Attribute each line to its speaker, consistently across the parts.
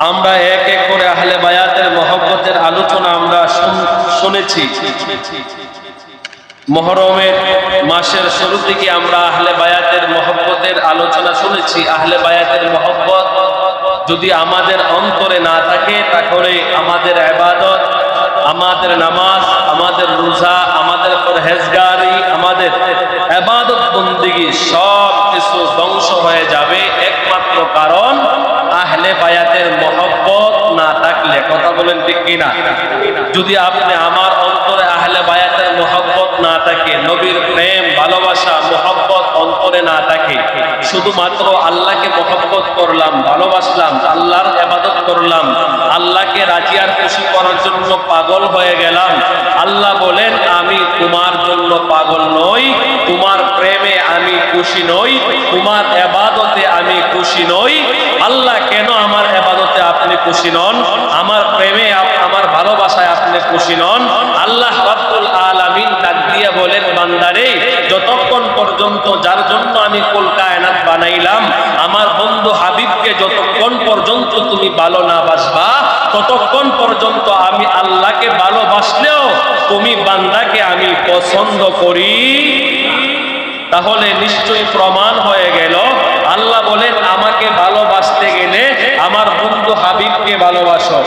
Speaker 1: আমরা এক এক করে আহলে বায়াতের মহব্বতের আলোচনা আমরা শুনেছি। মহরমের মাসের শুরু থেকে আমরা আহলে বায়াতের মহব্বতের আলোচনা শুনেছি। আহলে বায়াতের মহব্বত যদি আমাদের অন্তরে না থাকে, তাহলে আমাদের আবাদত আমাদের নামাজ, আমাদের রোজা, আমাদের পরহেজগারি, আমাদের আবাদত বন্দিগি সব কিছু ধ্বংস হয়ে যাবে। একমাত্র কারণ আহলে বায়াতের মহব্বত না থাকলে, কথা বলেন ঠিক কিনা? যদি আপনি আমার অন্তরে আহলে বায়াতের মহব্বত না থাকে, নবীর প্রেম, ভালোবাসা, মহব্বত অন্তরে না থাকে। শুধুমাত্র আল্লাহকে মহব্বত করলাম, ভালোবাসলাম, আল্লাহর আবাদত করলাম, আল্লাহকে রাজি আর খুশি করার জন্য পাগল হয়ে গেলাম। আল্লাহ বলেন, আমি তোমার জন্য পাগল নই, তোমার প্রেমে আমি খুশি নই, তোমার আবাদতে আমি খুশি নই। আল্লাহ, কেন আমার আবাদতে আপনি খুশি নন? আমার প্রেমে আমার ভালোবাসায় আপনি খুশি নন? আল্লাহ রাব্বুল আলামিন ডাক দিয়ে বলেন, বান্দারে, যতক্ষণ পর্যন্ত, যার জন্য আমি কুল কায়নাত বানাইলাম, আমার বন্ধু হাবিবকে যতক্ষণ পর্যন্ত তুমি ভালো না বাসবা, ততক্ষণ পর্যন্ত আমি আল্লাহকে ভালোবাসলেও তুমি বান্দাকে আমি পছন্দ করি। তাহলে নিশ্চয়ই প্রমাণ হয়ে গেল। আল্লাহ বলেন, আমাকে ভালোবাসতে গেলে আমার বন্ধু হাবিবকে ভালোবাসো।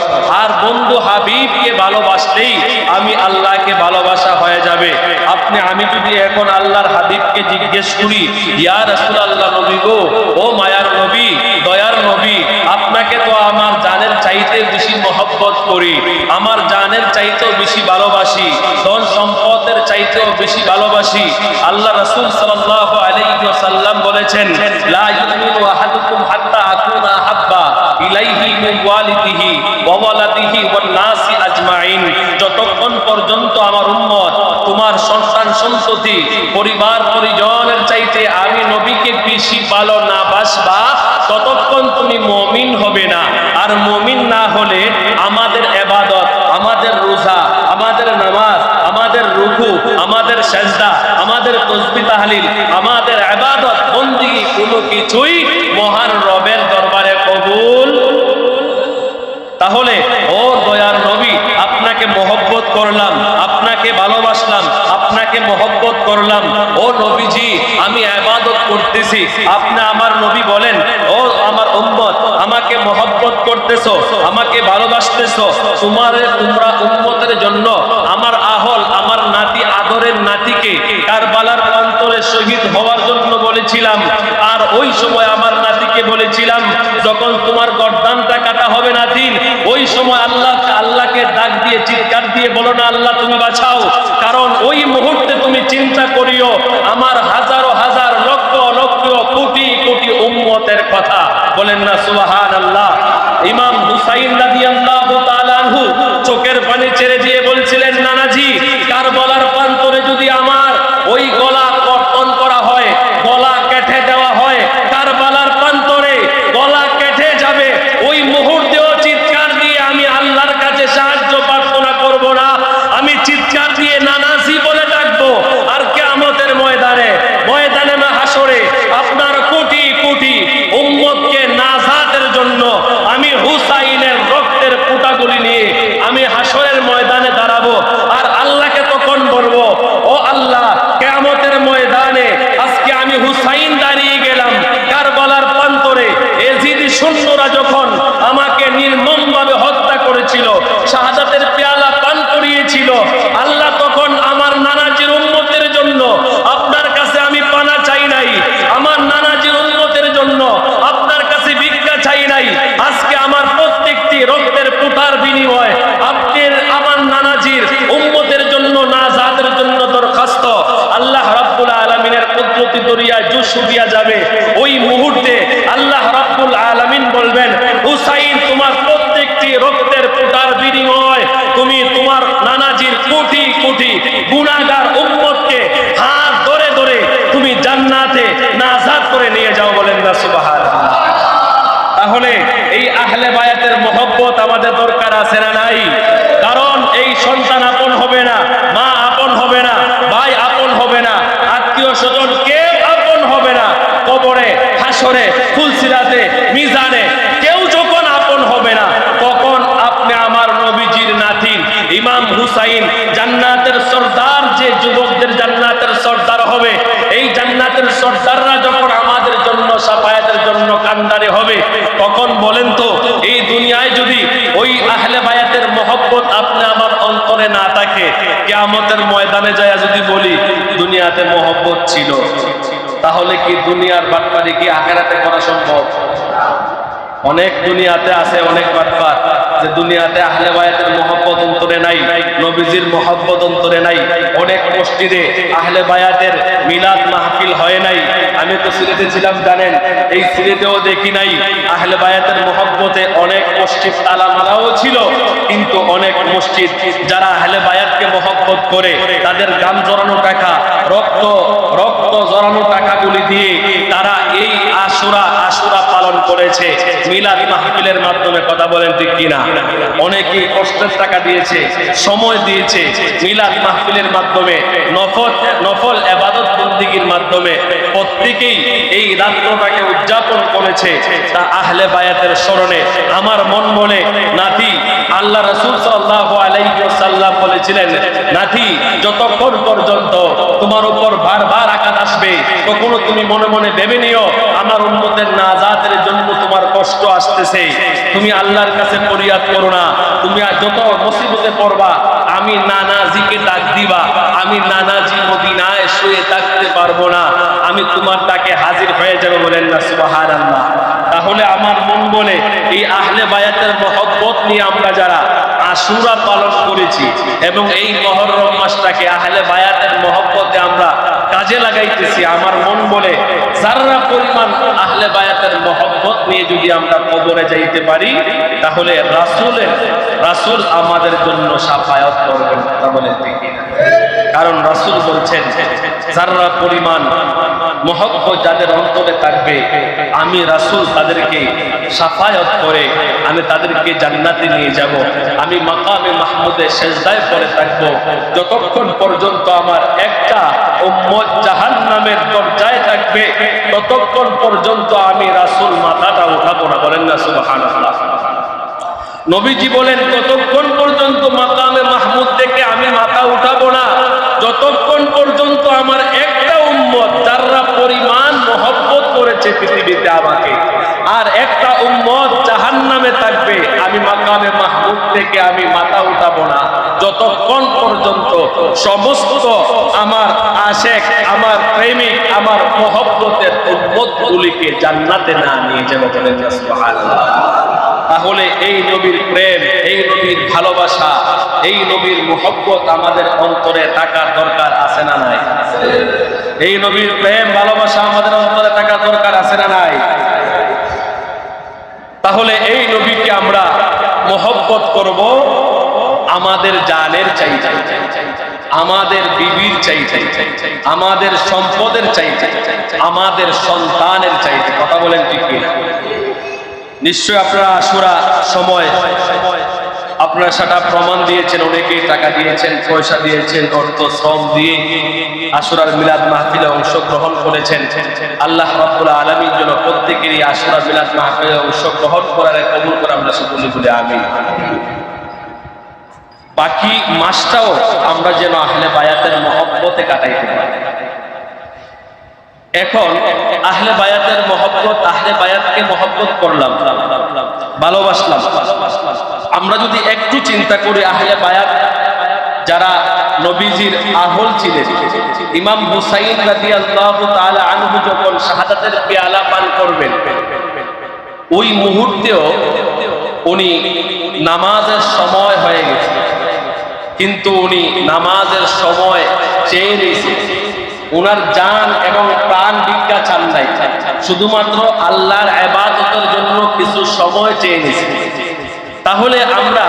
Speaker 1: আর বন্ধু হাবিবকে ভালোবাসলেই আমি আল্লাহকে ভালোবাসা হয়ে যাবে। আপনি, আমি যদি এখন আল্লাহর হাবিবকে জিজ্ঞেস করি, ইয়া রাসূল আল্লাহ নবী গো, ও মায়ার নবী, দয়ার নবী, আপনাকে তো আমার জানের চাইতে বেশি মহব্বত করি, আমার জানের চাইতেও বেশি ভালোবাসি, ধন সম্পদের চাইতেও বেশি ভালোবাসি। আল্লাহ রাসূল সাল্লাল্লাহু আলাইহি ওয়াসাল্লাম বলেছেন, লা মিন যতক্ষণ পর্যন্ত আমার তোমার সন্তান সন্ততি, পরিবার পরিজনের চাইতে আমি নবীকে বেশি না বাসবা, ততক্ষণ তুমি মমিন হবে না। আর মমিন না হলে আমাদের এবাদত আমাদের রোজা, আমাদের নামাজ, আমাদের রুকু, আমাদের আমাদের তসবি তাহলিল, আমাদের আবাদত বন্দিগি কোনো কিছুই মহান রবের দরবারে কবুল তাহলে, ও দয়ার নবী, আপনাকে মহব্বত করলাম, আপনাকে ভালোবাসলাম, আপনাকে মহব্বত করলাম। ও নবীজি, আমি আবাদত করতেছি। আপনি আমার নবী বলেন, ও আমার উম্মত, আমাকে মহব্বত করতেছো, আমাকে ভালোবাসতেছো, তোমার, তোমরা উম্মতের জন্য আমার আহল, আমার নাতি, আদরের নাতিকে কারবালার অন্তরে শহীদ হওয়ার জন্য বলেছিলাম। আর ওই সময় আমার নাতিকে বলেছিলাম, যখন তোমার গর্দানটা কাটা হবে নাতিন ওই সময় আল্লাহ আল্লাহকে ডাক দিয়ে, চিৎকার দিয়ে বলো না, আল্লাহ, তুমি বাঁচাও। কারণ ওই মুহূর্তে তুমি চিন্তা করিও, আমার হাজারো হাজার লক্ষ লক্ষ কোটি কোটি উম্মতের কথা। বলেন না সুবাহান আল্লাহ ইমাম হুসাইন রাদিয়াল্লাহু তাআলা আনহু চোখের পানি ছেড়ে দিয়ে বলছিলেন নানাজি কারবালার প্রান্তরে যদি আমার ওই গলা কর্তন করা হয় গলা কেটে দেওয়া হয় কারবালার প্রান্তরে গলা কেটে যাবে ওই মুহূর্তেও চিৎকার দিয়ে আমি আল্লাহর কাছে সাহায্য প্রার্থনা করব না আমি চিৎকার দিয়ে নানাজি বলে ডাকবো আর কেয়ামতের ময়দানে ময়দানে না হাসরে আপনার কোটি কোটি উম্মতকে নাজাতের জন্য আমি হুসাইনের রক্তের ফুটাগুলি নিয়ে আমি হাসরের ময়দানে দাঁড়াবো আর আল্লাহকে তখন বলব ও আল্লাহ কেয়ামতের ময়দানে আজকে আমি হুসাইন দাঁড়িয়ে গেলাম কারবালার প্রান্তরে এজিদি সৈন্যরা যখন আমাকে নির্মমভাবে হত্যা করেছিল শাহাদাতের পেয়ালা পান করিয়েছিল আল্লাহ তখন আমার নানাজির উম্মতের জন্য আপনার কাছে আমি পানা চাই নাই আমার নানাজির উম্মতের জন্য আপনার কাছে ভিক্ষা চাই নাই আজকে আমার প্রত্যেকটি রক্তের পুতার বিনিময় আপনার আমার নানাজির উম্মতের জন্য না জাতের জন্য দরখাস্ত আল্লাহ রাব্বুল আলামিনের কুদরতি দরিয়ায় জুস দিয়া যাবে ওই মুহূর্তে আল্লাহ রাব্বুল আলামিন বলবেন হুসাইন তোমার প্রত্যেকটি রক্তের পুতার বিনিময় তুমি তোমার নানাজির কোটি কোটি গুণাগার উম্মতকে হাত ধরে ধরে তুমি জান্নাতে নাজাত করে নিয়ে যাও বলেন না, সুবহানাল্লাহ। তাহলে এই আহলে বায়াতের মহব্বত আমাদের দরকার আছে না নাই? কারণ এই সন্তান আপন হবে না, মা আপন হবে না ভাই আপন হবে না আত্মীয় স্বজন কেউ আপন হবে না কবরে হাসরে ফুলসিরাতে মিজানে কেউ যখন আপন হবে না হুসাইন জান্নাতের সর্দার যে যুবকদের জান্নাতের সর্দার হবে এই জান্নাতের সর্দাররা যখন আমাদের জন্য সাফায়াতের জন্য কান্দারে হবে তখন বলেন তো এই দুনিয়ায় যদি ওই আহলে বায়াতের মহব্বত আপনি অন্তরে না থাকে কেয়ামতের ময়দানে যায় যদি বলি, দুনিয়াতে মহব্বত ছিল, তাহলে কি দুনিয়ার বাটপারি কি আখেরাতে করা সম্ভব? অনেক দুনিয়াতে আছে, অনেক বাটপার। যে দুনিয়াতে আহলে বায়াতের মহব্বত অন্তরে নাই, নবীজির মহব্বত অন্তরে নাই, অনেক মসজিদে আহলে বায়াতের মিলাদ মাহফিল হয় নাই। আমি তো সিলেটে ছিলাম, জানেন, এই সিলেটেও দেখি নাই, আহলে বায়াতের মহব্বতে অনেক মসজিদ তালা মারাও ছিল, কিন্তু অনেক মসজিদ যারা আহলে বায়াতকে মহব্বত করে, তাদের গাম জড়ানো টাকা, রক্ত রক্ত জড়ানো টাকাগুলি দিয়ে তারা এই আশুরা আশুরা পালন করেছে। মিলাদ মাহফিলের মাধ্যমে কথা বলেন ঠিক কিনা? অনেকে কষ্টের টাকা দিয়েছে, সময় দিয়েছে। মিলাদ মাহফিলের মাধ্যমে, নফল নফল এবাদত বন্দিগির মাধ্যমে প্রত্যেকেই এই রাত্রটাকে উদযাপন করেছে। তা আহলে বায়াতের স্মরণে আমার মন বলে, নাতি, আল্লাহ রসুল সাল্লাল্লাহু আলাইহি ওয়াসাল্লাম বলেছিলেন, নাতি, যতক্ষণ পর্যন্ত তোমার উপর বারবার আঘাত আসবে, কখনো তুমি মনে মনে ভেবে নিও, আমার উন্মতের নাজাতের জন্য তোমার কষ্ট আসতেছে। তুমি আল্লাহর কাছে ফরিয়াদ করো না। তুমি যত মুসিবতে পড়বা, আমি নানাজিকে ডাক দিবা। আমি নানাজি মদিনায় শুয়ে থাকতে পারব না। আমি তোমার তাকে হাজির হয়ে যাবে বলেন না, সুবহানাল্লাহ। তাহলে আমার মন বলে, এই আহলে বায়াতের মহব্বত নিয়ে আমরা যারা আশুরা পালন করেছি এবং এই মহরম মাসটাকে আহলে বায়াতের মহব্বতে আমরা কাজে লাগাইতেছি। আমার মন বলে যারা পরিমাণ আহলে বায়াতের মহব্বত নিয়ে যদি আমরা কবরে যাইতে পারি, তাহলে রাসূলের রাসূল আমাদের জন্য সাফায়াত করবেন। বলেন কারণ রাসূল বলছেন যারা পরিমাণ মহব্বত যাদের অন্তরে থাকবে, আমি রাসূল তাদেরকে সাফায়াত করে আমি তাদেরকে জান্নাতে নিয়ে যাব। আমি মাকামে মাহমুদে সেজদায় পড়ে থাকব। যতক্ষণ পর্যন্ত আমার একটা উম্মত জাহান্নামের দরজায় থাকবে, ততক্ষণ পর্যন্ত আমি রাসুল মাথাটা উঠাবো না। বলেন না, সুবহানাল্লাহ। নবীজি বলেন, ততক্ষণ পর্যন্ত মাকামে মাহমুদ থেকে আমি মাথা উঠাবো না। যতক্ষণ পর্যন্ত আমার একটা উম্মত যারা পরিমাণ মহব্বত করেছে পৃথিবীতে আমাকে আর একটা উম্মত জাহান নামে থাকবে, আমি মাকামে মাহবুব থেকে আমি মাথা উঠাবো না যতক্ষণ পর্যন্ত সমস্ত আমার আশেক, আমার প্রেমিক, আমার মহব্বতের উম্মত গুলিকে জান্নাতে না নিয়ে যাব বলেন সুবহানাল্লাহ। তাহলে এই নবীর প্রেম, এই নবীর ভালোবাসা, এই নবীর মোহব্বত আমাদের অন্তরে থাকার দরকার আছে না নাই? এই নবীর প্রেম, ভালোবাসা আমাদের অন্তরে থাকার দরকার আছে না নাই? তাহলে এই নবীকে আমরা মোহব্বত করব আমাদের জানের চাই আমাদের বিবির চাই আমাদের সম্পদের চাই আমাদের সন্তানের চাইতে। কথা বলেন ঠিক কিনা? নিশ্চয় আপনারা আশুরা সময় আপনারা সেটা প্রমাণ দিয়েছেন, অনেকেই টাকা দিয়েছেন, পয়সা দিয়েছেন, অর্থ, শ্রম দিয়ে আশুরার মিলাদ মাহফিলে অংশগ্রহণ করেছেন। আল্লাহ রাব্বুল আলামিন যেন প্রত্যেকেরই আশুরা মিলাদ মাহফিলে অংশগ্রহণ করার কবুল করে আমরা সকলে বলে আমি বাকি মাসটাও আমরা যেন আহলে বায়াতের মহব্বতে কাটাইতে পারি। এখন আহলে বায়াতের মহব্বত, আহলে বায়াতকে মহব্বত করলাম। ভালোবাসলাম। আমরা যদি একটু চিন্তা করি আহলে বায়াত, যারা নবীজির আহল ছিলেন, ইমাম হুসাইন রাদিয়াল্লাহু তাআলা আনহু যখন শাহাদাতের পেয়ালা পান করবেন, ওই মুহূর্তেও উনি নামাজের সময় হয়ে গেছে। কিন্তু উনি নামাজের সময় চেয়ে নিয়েছে ওনার জান এবং প্রাণ ভিক্ষা চান নাই। শুধুমাত্র আল্লাহর আবাদতের জন্য কিছু সময় চেয়ে নিয়েছে তাহলে আমরা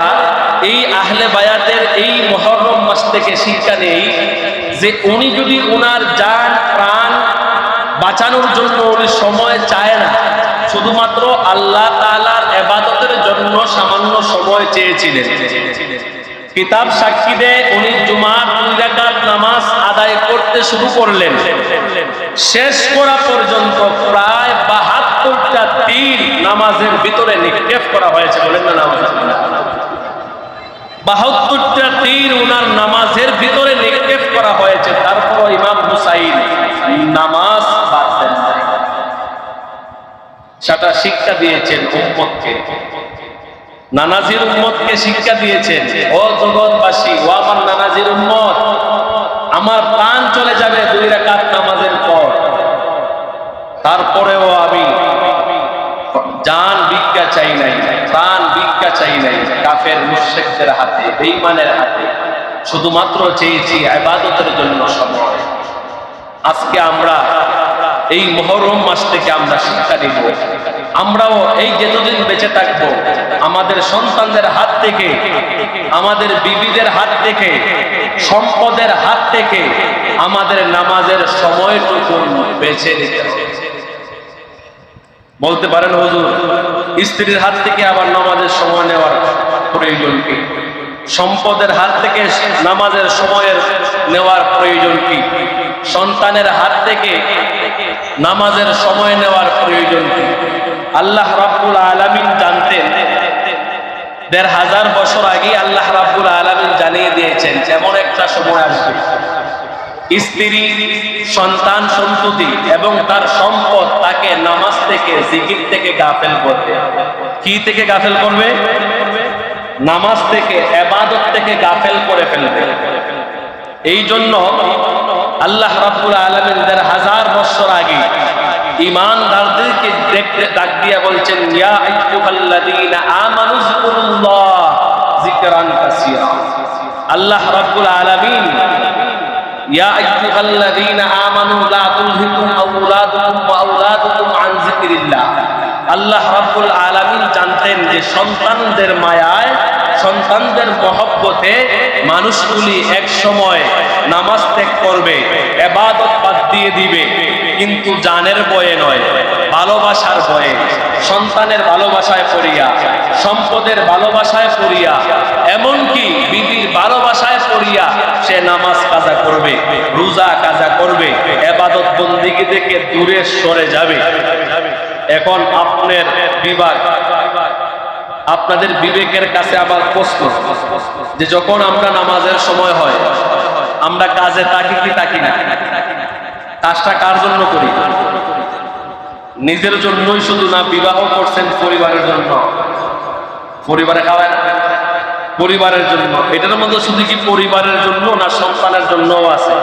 Speaker 1: এই আহলে বায়াতের এই মহরম মাস থেকে শিক্ষা নেই যে উনি যদি ওনার জান, প্রাণ বাঁচানোর জন্য উনি সময় চায় না, শুধুমাত্র আল্লাহ তাআলার এবাদতের জন্য সামান্য সময় চেয়েছিলেন। কিতাব সাক্ষী দেয় উনি জুমার নামাজ আদায় করতে শুরু করলেন। শেষ করা পর্যন্ত প্রায় বাহাত্তরটা তীর নামাজের ভিতরে নিক্ষেপ করা হয়েছে। বলেন না নামাজ বাহাত্তরটা তীর ওনার নামাজের ভিতরে নিক্ষেপ করা হয়েছে। তারপর ইমাম হুসাইন নামাজ নাই। সেটা শিক্ষা দিয়েছেন উম্মতকে। নানাজির উম্মতকে শিক্ষা দিয়েছেন, ও জগৎবাসী, ও আমার নানাজির উম্মত আমার প্রাণ চলে যাবে দুই রাকাত নামাজের পর। তারপরেও আমি জান ভিক্ষা চাই নাই, প্রাণ ভিক্ষা চাই নাই কাফের মুশরিকদের হাতে, বেঈমানের হাতে। শুধুমাত্র চেয়েছি ইবাদতের জন্য সময়। আজকে আমরা এই মহরম মাস থেকে আমরা শিক্ষা নিব। আমরাও এই যেতদিন বেঁচে থাকব, আমাদের সন্তানদের হাত থেকে, আমাদের বিবিদের হাত থেকে, সম্পদের হাত থেকে আমাদের নামাজের সময়টুকু বেছে নিতে বলতে পারেন, হুজুর, স্ত্রীর হাত থেকে আবার নামাজের সময় নেওয়ার প্রয়োজন সম্পদের হাত থেকে নামাজের সময়ের নেওয়ার প্রয়োজন কি? সন্তানের হাত থেকে নামাজের সময় নেওয়ার প্রয়োজন কি? আল্লাহ রাব্বুল আলামিন জানতেন, দেড় হাজার বছর আগে আল্লাহ রাব্বুল আলামিন জানিয়ে দিয়েছেন যেমন একটা সময় আসবে। স্ত্রী, সন্তান সন্ততি এবং তার সম্পদ তাকে নামাজ থেকে, জিকির থেকে গাফেল করবে কি থেকে গাফেল করবে? নামাজ থেকে, এবাদত থেকে গাফেল করে ফেলবে। এই জন্য আল্লাহ রাব্বুল আলামিন দেড় হাজার বছর আগে ইমানদারদেরকে দেখতে ডাক দিয়া বলছেন, ইয়া আল্লাহ রাব্বুল আলামিন, ইয়া আল্লাহ রাব্বুল আলামিন জানতেন যে সন্তানদের মায়ায় সন্তানদের মহব্বতে মানুষগুলি এক সময় নামাজ ত্যাগ করবে, এবাদত বাদ দিয়ে দিবে, কিন্তু জানের বয়ে নয়, ভালোবাসার বয়ে। সন্তানের ভালোবাসায় পড়িয়া, সম্পদের ভালোবাসায় পড়িয়া, এমনকি বিবির ভালোবাসায় পড়িয়া সে নামাজ কাজা করবে, রোজা কাজা করবে, এবাদত বন্দিগি থেকে দূরে সরে যাবে। এখন আপনার বিভাগ আপনাদের বিবেকের কাছে আবার প্রশ্ন, যে যখন আমরা নামাজের সময় হয়, আমরা কাজে তাকি কি তাকি না? কাজটা কার জন্য করি? নিজের জন্যই শুধু না, বিবাহ করছেন পরিবারের জন্য? পরিবারে খাওয়ায় না? পরিবারের জন্য? এটার মধ্যে শুধু কি পরিবারের জন্য না সন্তানের জন্যও আছে?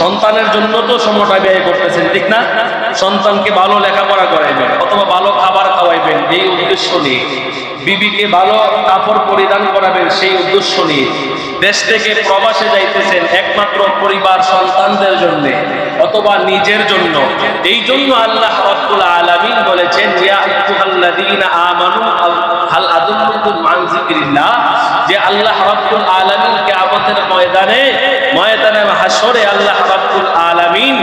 Speaker 1: সন্তানের জন্য তো সময়টা ব্যয় করতেছেন, ঠিক না? সন্তানকে ভালো লেখাপড়া করাইবেন, অথবা ভালো খাবার খাওয়াইবেন, এই উদ্দেশ্য নিয়ে। বিবিকে ভালো কাপড় পরিধান করাবেন, সেই উদ্দেশ্য নিয়ে। দেশ থেকে প্রবাসে যাইতেছেন একমাত্র পরিবার সন্তানদের জন্য, অথবা নিজের জন্য। এই জন্য আল্লাহ আলামিন বলেছেন আমানু হাল আদুল্লুকুম আন যিকরিল্লাহ, যে আল্লাহ রাব্বুল আলামিন কিয়ামতের ময়দানে ময়দানে হাসরে আল্লাহ রাব্বুল আলামিন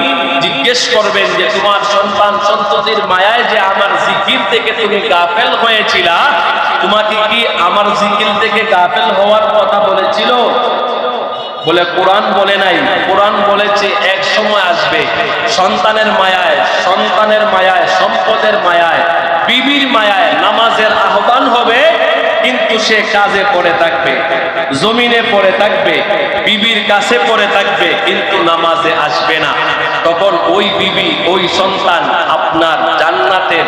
Speaker 1: জিজ্ঞেস করবেন যে তোমার সন্তান সন্ততির মায়ায় যে আমার জিকির থেকে তুমি গাফেল হয়েছিলা, তোমাকে কি আমার জিকির থেকে গাফেল হওয়ার কথা বলেছিল? বলে, কোরআন বলে নাই। কোরআন বলেছে, এক সময় আসবে। সন্তানের মায়ায় সন্তানের মায়ায়, সম্পদের মায়ায় বিবির মায়ায় নামাজের আহ্বান হবে, কিন্তু সে কাজে পড়ে থাকবে, জমিনে পড়ে থাকবে, বিবির কাছে পড়ে থাকবে, কিন্তু নামাজে আসবে না। তখন ওই বিবি, ওই সন্তান আপনার জান্নাতের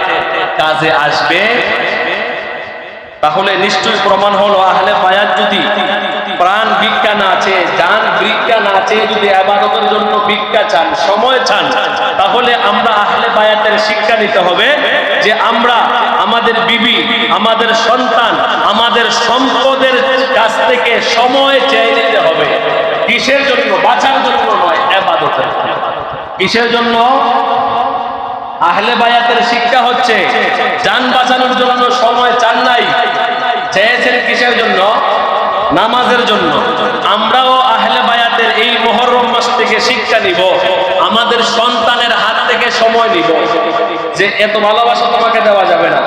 Speaker 1: কাজে আসবে। তাহলে নিশ্চয় প্রমাণ হলো, আহলে বায়াত যদি প্রাণ ভিক্ষা না আছে জান ভিক্ষা না আছে যদি আবাদতের জন্য ভিক্ষা চান, সময় চান, তাহলে আমরা আহলে বায়াতের শিক্ষা নিতে হবে যে আমরা আমাদের বিবি, আমাদের সন্তান, আমাদের সম্পদের কাছ থেকে সময় চেয়ে নিতে হবে। কিসের জন্য? বাঁচার জন্য নয়, আবাদতের কিসের জন্য? আহলে বায়াতের শিক্ষা হচ্ছে, যান বাঁচানোর জন্য সময় চান নাই চেয়েছেন কিসের জন্য? নামাজের জন্য। আমরাও আহলে বায়াতের এই মহরম মাস থেকে শিক্ষা নিব। আমাদের সন্তানের হাত থেকে সময় নিব। যে এত ভালোবাসা তোমাকে দেওয়া যাবে না।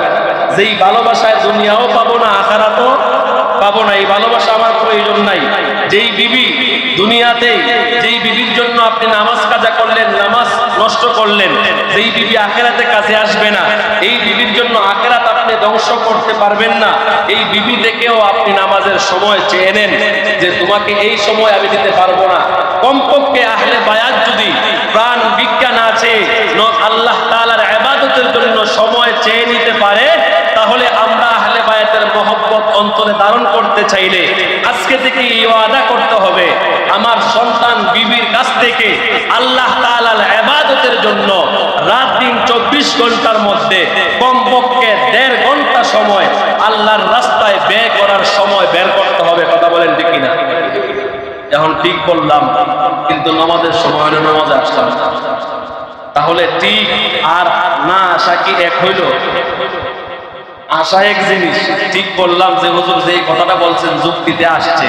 Speaker 1: যেই ভালোবাসায় দুনিয়াও পাবো না, আখারাতও পাবো না এই ভালোবাসা আমার প্রয়োজন নাই। যেই বিবি দুনিয়াতে, যেই বিবির জন্য আপনি নামাজ কাজা করলেন, নামাজ নষ্ট করলেন, যেই বিবি আখেরাতে কাজে আসবে না, এই বিবির জন্য আখেরাত আপনি ধ্বংস করতে পারবেন না। এই বিবি দেখেও আপনি নামাজের সময় চেয়ে নেন যে তোমাকে এই সময় আমি দিতে পারব না। কমপক্ষে আহলে বায়াত যদি প্রাণ বিজ্ঞান আছে আল্লাহ তাআলার ইবাদতের জন্য সময় চেয়ে নিতে পারে তাহলে আমরা আহলে বায়াতের মহব্বত অন্তরে ধারণ করতে চাইলে আজকে থেকে এই ওয়াদা করতে হবে আমার সন্তান বিবির থেকে আল্লাহ তাআলার ইবাদতের জন্য রাত দিন চব্বিশ ঘণ্টার মধ্যে কমপক্ষে দেড় ঘণ্টা সময় আল্লাহর রাস্তায় ব্যয় করার সময় বের করতে হবে, কথা বলেন ঠিক কিনা? এখন ঠিক বললাম, কিন্তু নামাজের সময় হলো নামাজে আসলাম। তাহলে ঠিক আর না আসা কি এক হইল? আশা এক জিনিস। ঠিক বললাম যে হুজুর যে কথাটা বলছেন, যুক্তিতে আসছে।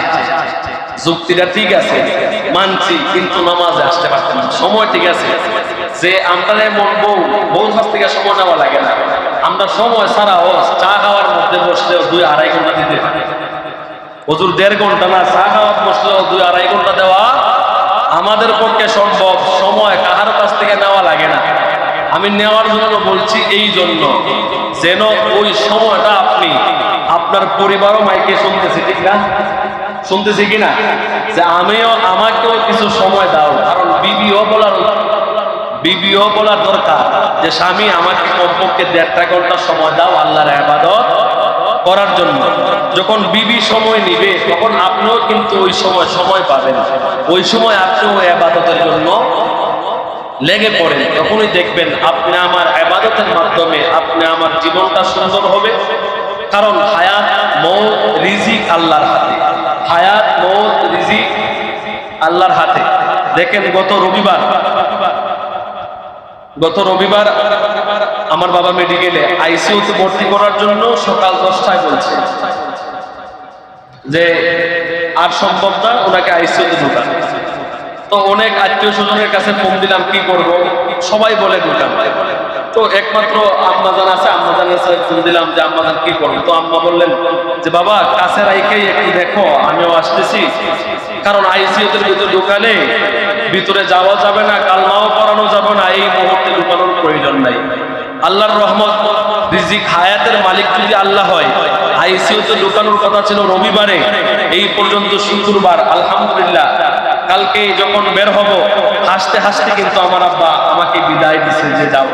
Speaker 1: যুক্তিটা ঠিক আছে। মানছি, কিন্তু নামাজে আসতে পারতেন না। সময় ঠিক আছে। যে আমরা এমন বউ বউ কাছ থেকে সময় নেওয়া লাগে না। আমরা সময় ছাড়াও চা খাওয়ার মধ্যে বসলেও দুই আড়াই ঘণ্টা দিতে পারি হুজুর, দেড় ঘণ্টা না, চা খাওয়ার বসলেও দুই আড়াই ঘণ্টা দেওয়া আমাদের পক্ষে সম্ভব। সময় কাহার কাছ থেকে নেওয়া লাগে না। আমি নেওয়ার জন্য বলছি এই জন্য, যেন ওই সময়টা আপনি আপনার পরিবারও মাইকে শুনতেছে, ঠিক না? শুনতেছি কিনা যে আমিও আমাকেও কিছু সময় দাও, কারণ বিবিও বলার বিবিও বলার দরকার। যে স্বামী আমাকে কমপক্ষে দেড়টা ঘণ্টা সময় দাও আল্লাহর আবাদত করার জন্য। যখন বিবি সময় নিবে, তখন আপনিও কিন্তু ওই সময় সময় পাবেন। ওই সময় আপনিও আবাদতের জন্য লেগে পড়েন। তখনই দেখবেন আপনি আমার আবাদতের মাধ্যমে আপনি আমার জীবনটা সুন্দর হবে। কারণ হায়াত, মৌ, রিজিক আল্লাহর হাতে। হায়াত মৌ রিজিক আল্লাহর হাতে। দেখেন, গত রবিবার গত রবিবার আমার বাবা মেডিকেলে আইসিইউতে ভর্তি করার জন্য সকাল দশটায় বলছে যে, আর সম্ভব না ওনাকে আইসিইউতে ঢুকান। তো অনেক আত্মীয় স্বজনের কাছে ফোন দিলাম, কি করব? সবাই বলে, ঢুকান। তো একমাত্র আম্মাজান আছে, আম্মাজানের কাছে ফোন দিলাম যে আম্মাজান কি করব তো আম্মা বললেন যে, বাবা কাছে রাইকেই একটু দেখো, আমিও আসতেছি। কারণ আইসিইউতে ভিতরে ঢুকালে ভিতরে যাওয়া যাবে না, কালমাও করানো যাবে না, এই মুহূর্তে ঢুকানোর প্রয়োজন নাই। আল্লাহর রহমত, রিজিক, হায়াতের মালিক যদি আল্লাহ হয়, আইসিইউতে ঢুকানোর কথা ছিল রবিবারে, এই পর্যন্ত শুক্রবার, আলহামদুলিল্লাহ। কালকে যখন বের হব, হাসতে হাসতে কিন্তু আমার আব্বা আমাকে বিদায় দিছে যে, যাও।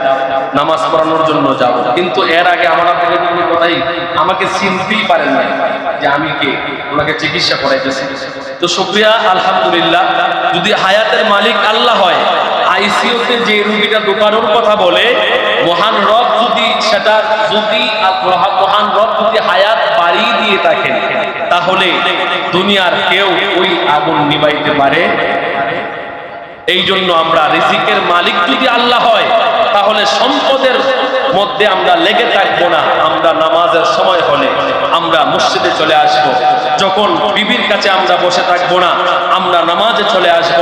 Speaker 1: নামাজ পড়ানোর জন্য যাও কিন্তু এর আগে আমার আব্বা কোনো কথাই আমাকে চিনতেই পারেন না যে আমি কে, ওনাকে চিকিৎসা করাইতেছি। তো শুক্রিয়া আলহামদুলিল্লাহ, যদি হায়াতের মালিক আল্লাহ হয়, আইসিইউতে যে রুগীটা ঢোকানোর কথা বলে, মহান রব যদি সেটা যদি মহান রব যদি হায়াত বাড়িয়ে দিয়ে থাকেন তাহলে দুনিয়ার কেউ ওই আগুন নিবাইতে পারে। এই জন্য আমরা রিজিকের মালিক যদি আল্লাহ হয় তাহলে সম্পদের মধ্যে আমরা লেগে থাকব না আমরা নামাজের সময় হলে আমরা মসজিদে চলে আসব। যখন বিবির কাছে আমরা বসে থাকব না, আমরা নামাজে চলে আসব।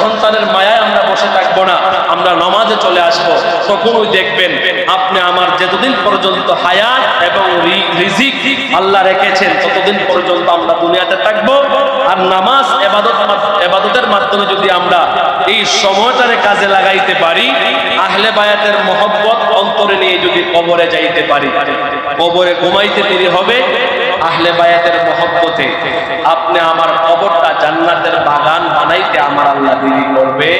Speaker 1: সন্তানের মায়ায় আমরা বসে থাকব না, আমরা নামাজে চলে আসব। তখনই দেখবেন আপনি আমার যতদিন পর্যন্ত হায়াত এবং রিজিক আল্লাহ রেখেছেন, ততদিন পর্যন্ত আমরা দুনিয়াতে থাকব আর নামাজ এবাদত এবাদতের মাধ্যমে যদি আমরা এই সময়টারে কাজে লাগাইতে পারি, আহলে বায়াতের মহব্বত অন্তরে নিয়ে যদি কবরে যাইতে পারি, কবরে ঘুমাইতে দেরি হবে, আহলে বায়াতের মহব্বতে আপনি আমার কবরটা জান্নাতের বাগান বানাইতে আমার আল্লাহ দেরি করবে।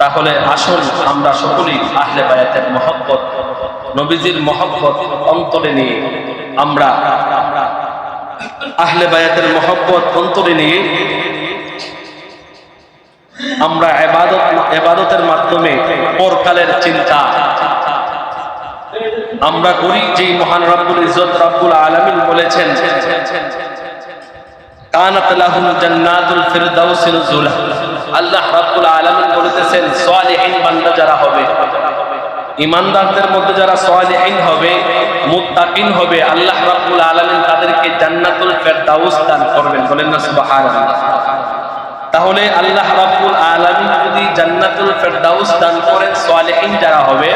Speaker 1: তাহলে আসুন আমরা সকলেই আহলে বায়াতের মহব্বত, নবীজির মহব্বত অন্তরে নিয়ে আমরা আহলে বায়াতের মহব্বত অন্তরে নিয়ে আমরা এবাদত, এবাদতের মাধ্যমে পরকালের চিন্তা। আমরা করি যেই মহান রব্বুল ইজ্জত রব্বুল আলামিন বলেছেন আল্লাহ যারা হবে, ইমানদারদের মধ্যে যারা সালিহিন হবে মুত্তাকিন হবে, আল্লাহ রাব্বুল আলামিন তাদেরকে জান্নাতুল ফিরদাউস দান করবেন। বলেন না, সুবহানাল্লাহ। তাহলে আল্লাহ রাব্বুল আলামিন যদি জান্নাতুল ফেরদাউস দান করেন, সালিহিন যারা হবে,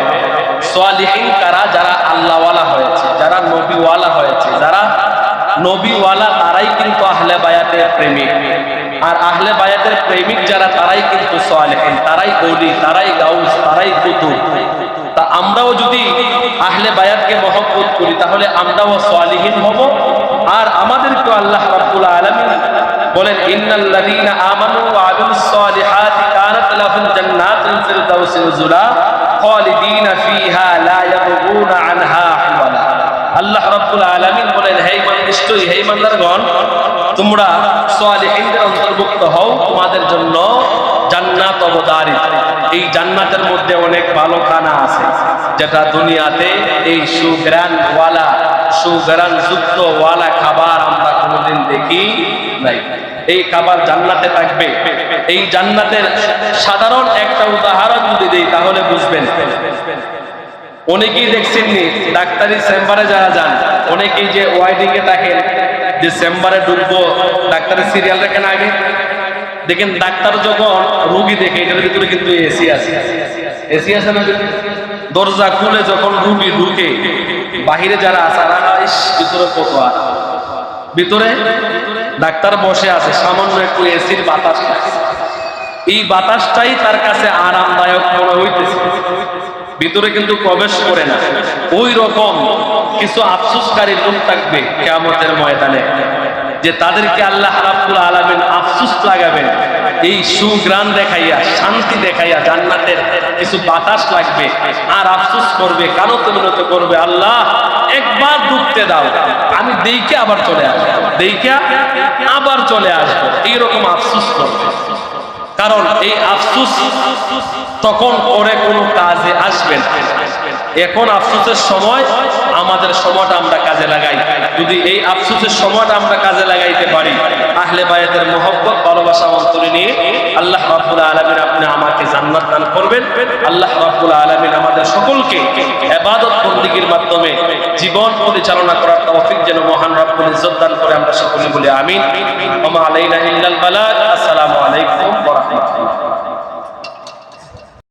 Speaker 1: সালিহিন কারা? যারা আল্লাহওয়ালা হয়েছে, যারা নবীওয়ালা হয়েছে, যারা নবীওয়ালা, তারাই কিন্তু আহলে বায়াতের প্রেমিক। আর আহলে বায়াতের প্রেমিক যারা, তারাই কিন্তু সালেহিন, তারাই ওলি, তারাই গাউস, তারাই কুতুব। তা আমরাও যদি আহলে বায়াতকে মহব্বত করি, তাহলে আমরাও সালিহীন হব। আর আমাদেরকে আল্লাহ রাব্বুল আলামিন বলেন আনহা আল্লাহ বলেন, হে তোমরা অন্তর্ভুক্ত হও। তোমাদের জন্য জান্নাত অবদারিত। এই জান্নাতের মধ্যে অনেক ভালো খানা আছে, যেটা দুনিয়াতে এই সুগ্রান ওয়ালা সুগ্রান যুক্ত ওয়ালা খাবার আমরা কোনোদিন দেখি নাই। এই খাবার জান্নাতে থাকবে। এই জান্নাতের সাধারণ একটা উদাহরণ যদি দেই, তাহলে বুঝবেন। অনেকেই দেখছেন নি, ডাক্তারি চেম্বারে যারা যান, অনেকেই যে ওয়াইডিং এ থাকেন যে চেম্বারে ঢুকবো, ডাক্তারের সিরিয়াল রাখেন আগে। দেখেন ডাক্তার যখন রুগী দেখে, এটার ভিতরে কিন্তু এসি আছে। এসি আছে না? দরজা খুলে যখন রুগী ঢুকে, বাহিরে যারা আছে ভিতরে কত আর ভিতরে ডাক্তার বসে আছে, সামান্য একটু এসির বাতাস এই বাতাসটাই তার কাছে আরামদায়ক মনে হইতেছে। ভিতরে কিন্তু প্রবেশ করে না। ওই রকম কিছু আফসোসকারী লোক থাকবে কেয়ামতের ময়দানে। যে তাদেরকে আল্লাহ রাব্বুল আলামিন আফসুস লাগাবেন, এই সুগ্রাম দেখাইয়া, শান্তি দেখাইয়া জান্নাতের কিছু বাতাস লাগবে, আর আফসোস করবে, কানত বিনত করবে, আল্লাহ, একবার ডুবতে দাও, আমি দেইকে আবার চলে আসব দেইকে আবার চলে আসব, এইরকম আফসুস করবে। কারণ এই আফসুস তখন করে কোনো কাজে আসবেন এখন আফসুসের সময় আমাদের সময়টা আমরা কাজে লাগাই। যদি এই আফসোসের সময়টা আমরা কাজে লাগাইতে পারি, আহলে বায়াতের মোহব্বত, ভালোবাসা, অন্তরে নিয়ে আল্লাহ রাব্বুল আলামিন আপনি আমাকে জান্নাত দান করবেন। আল্লাহ রাব্বুল আলামিন আমাদের সকলকে ইবাদত বন্দিগির মাধ্যমে জীবন পরিচালনা করার তৌফিক যেন মহান রব্বুল ইজ্জত দান করে আমরা সকলে বলি আমিন। ওমা আলাইনা ইল্লাল বালাগ। আসসালামু আলাইকুম ওয়া